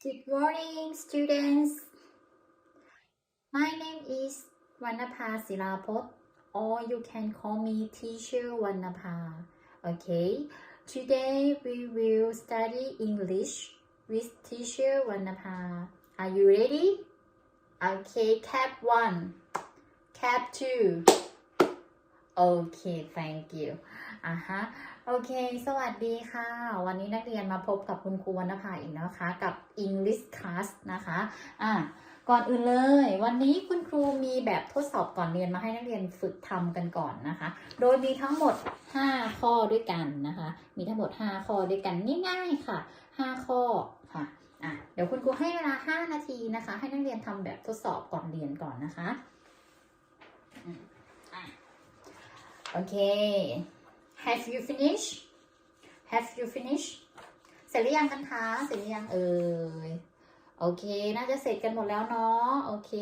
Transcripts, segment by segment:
Good morning, students. My name is Vanapa Silapot, or you can call me Teacher Vanapa. Okay, today we will study English with Teacher Vanapa. Are you ready? Okay, cap one, cap two. Okay, thank you. อะฮะ โอเค สวัสดีค่ะ วันนี้นักเรียนมาพบกับคุณครูวรรณภาอีกนะคะ กับ English class นะคะ อะ ก่อนอื่นเลย วันนี้คุณครูมีแบบทดสอบก่อนเรียนมาให้นักเรียนฝึกทำกันก่อนนะคะ โดยมีทั้งหมด 5 ข้อด้วยกันนะคะ มีทั้งหมด 5 ข้อด้วยกันง่ายๆค่ะ 5 ข้อค่ะ อะ เดี๋ยวคุณครูให้เวลา 5 นาทีนะคะ ให้นักเรียนทำแบบทดสอบก่อนเรียนก่อนนะคะอืมอะโอเค Have you finished Have you finished เสร็จหรือยังกันคะเสร็จหรือยังเอ่ยโอเค น่าจะเสร็จกันหมดแล้วเนาะโอเค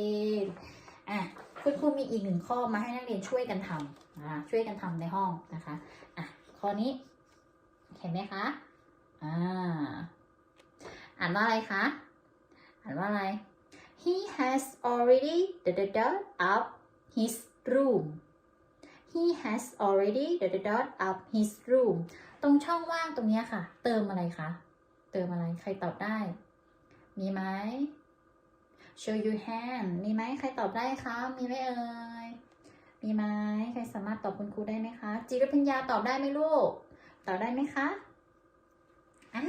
อะคุณครูมีอีกหนึ่งข้อมาให้นักเรียนช่วยกันทำอ่าช่วยกันทำในห้องนะคะอะข้อนี้เห็นไหมคะอ่าอ่านว่าอะไรคะอ่านว่าอะไร He has already d d d up his room He has already d d d up his room ตรงช่องว่างตรงนี้ค่ะ เติมอะไรคะ เติมอะไร ใครตอบได้ มีไหม show your hand มีไหมใครตอบได้คะ มีไหมเอ่ย มีไหมใครสามารถตอบคุณครูได้ไหมคะ จิรพัญญาตอบได้ไหมลูก ตอบได้ไหมคะ อ่า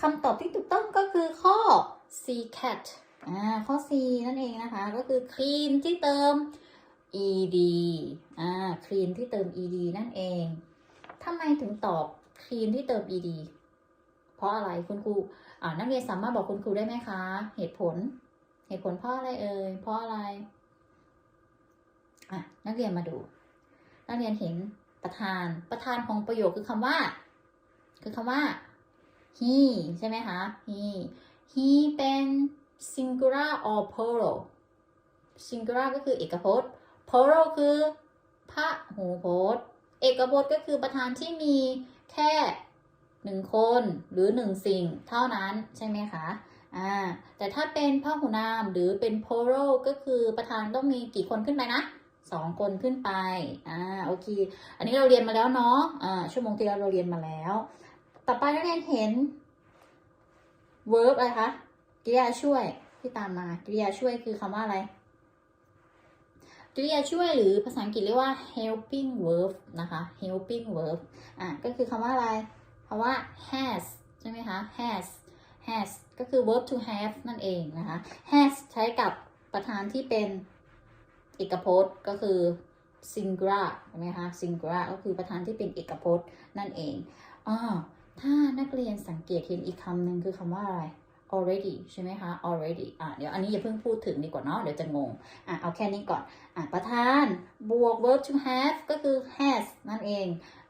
คำตอบที่ถูกต้องก็คือข้อ C cat อ่า ข้อ C นั่นเองนะคะ ก็คือ clean ที่เติม ed อ่า clean ที่เติม ed นั่นเองทำไมถึงตอบ clean ที่เติม ed เพราะอะไรคุณครูอ่านักเรียนสามารถบอกคุณครูได้ไหมคะ เหตุผล เหตุผลเพราะอะไรเอ่ยเพราะอะไรอะนักเรียนมาดู นักเรียนเห็นประธานประธานของประโยคคือคำว่า คือคำว่า he ใช่ไหมคะ he he เป็น singular or plural singular ก็คือเอกพจน์ plural คือพระหูพจน์ เอกพจน์ก็คือประธานที่มีแค่หนึ่งคนหรือหนึ่งสิ่งเท่านั้นใช่ไหมคะอ่าแต่ถ้าเป็นพหูนามหรือเป็น plural ก็คือประธานต้องมีกี่คนขึ้นไปนะสองคนขึ้นไป อ่า โอเค อันนี้เราเรียนมาแล้วเนาะ อ่า ชั่วโมงที่แล้วเราเรียนมาแล้ว ต่อไปนักเรียนเห็น verb อะไรคะ กริยาช่วยที่ตามมา กริยาช่วยคือคำว่าอะไร กริยาช่วยหรือภาษาอังกฤษเรียกว่า helping verb นะคะ helping verb อะก็คือคำว่าอะไรคำว่า has ใช่ไหมคะ has has ก็คือ verb to have นั่นเองนะคะ has ใช้กับประธานที่เป็นเอกพจน์ก็คือ singular ใช่ไหมคะ singular ก็คือประธานที่เป็นเอกพจน์นั่นเองอ่าถ้านักเรียนสังเกตเห็นอีกคำหนึ่งคือคำว่าอะไร already ใช่ไหมคะ already อะเดี๋ยวอันนี้อย่าเพิ่งพูดถึงดีกว่าเนาะเดี๋ยวจะงงอะเอาแค่นี้ก่อนอะประธานบวก verb to have ก็คือ has นั่นเอง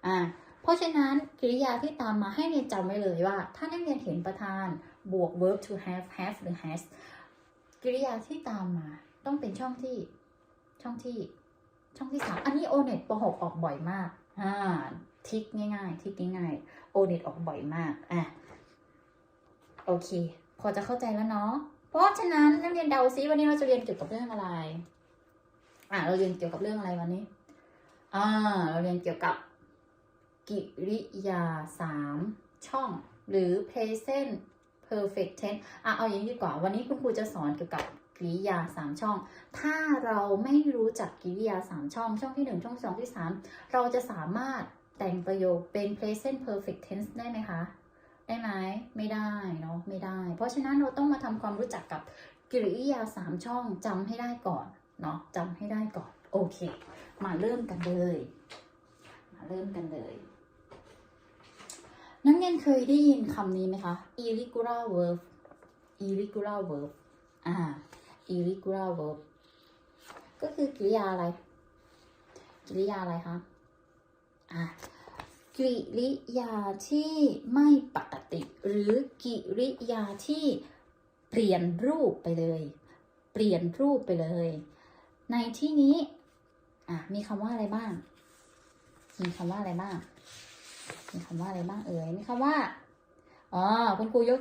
อะเพราะฉะนั้นกริยาที่ตามมาให้เรียนจำไว้เลยว่า ถ้านักเรียนเห็นประธานบวก verb to have have หรือ has กริยาที่ตามมาต้องเป็นช่องที่ช่องที่ช่องที่สามอันนี้โอเน็ตป .6 ออกบ่อยมากอ่าทิกง่ายๆทิกง่ายๆโอเน็ตออกบ่อยมากอะโอเค พอจะเข้าใจแล้วเนาะ เพราะฉะนั้นนักเรียนเดาซิวันนี้เราจะเรียนเกี่ยวกับเรื่องอะไร อ่าเราเรียนเกี่ยวกับเรื่องอะไรวันนี้ อ่า เราเรียนเกี่ยวกับกิริยาสามช่อง หรือ present perfect tense อะเอาอย่างนี้ดีกว่า วันนี้คุณครูจะสอนเกี่ยวกับกริยาสามช่อง ถ้าเราไม่รู้จักกิริยาสามช่อง ช่องที่หนึ่งช่องสองที่สามเราจะสามารถแต่งประโยคเป็น present perfect tense ได้ไหมคะ ไม่ได้เนาะไม่ได้ เพราะฉะนั้นเราต้องมาทำความรู้จักกับกริยาสามช่องจำให้ได้ก่อนเนาะจำให้ได้ก่อน โอเค มาเริ่มกันเลย มาเริ่มกันเลย นักเรียนเคยได้ยินคำนี้ไหมคะ irregular verb irregular verb อ่า irregular verb ก็คือกริยาอะไรกริยาอะไรคะ อะ กิริยาที่ไม่ปกติ หรือกิริยาที่เปลี่ยนรูปไปเลย เปลี่ยนรูปไปเลย ในที่นี้อะมีคำว่าอะไรบ้าง มีคำว่าอะไรบ้าง มีคำว่าอะไรบ้างเอ่ย มีคำว่า อ๋อ คุณครูยก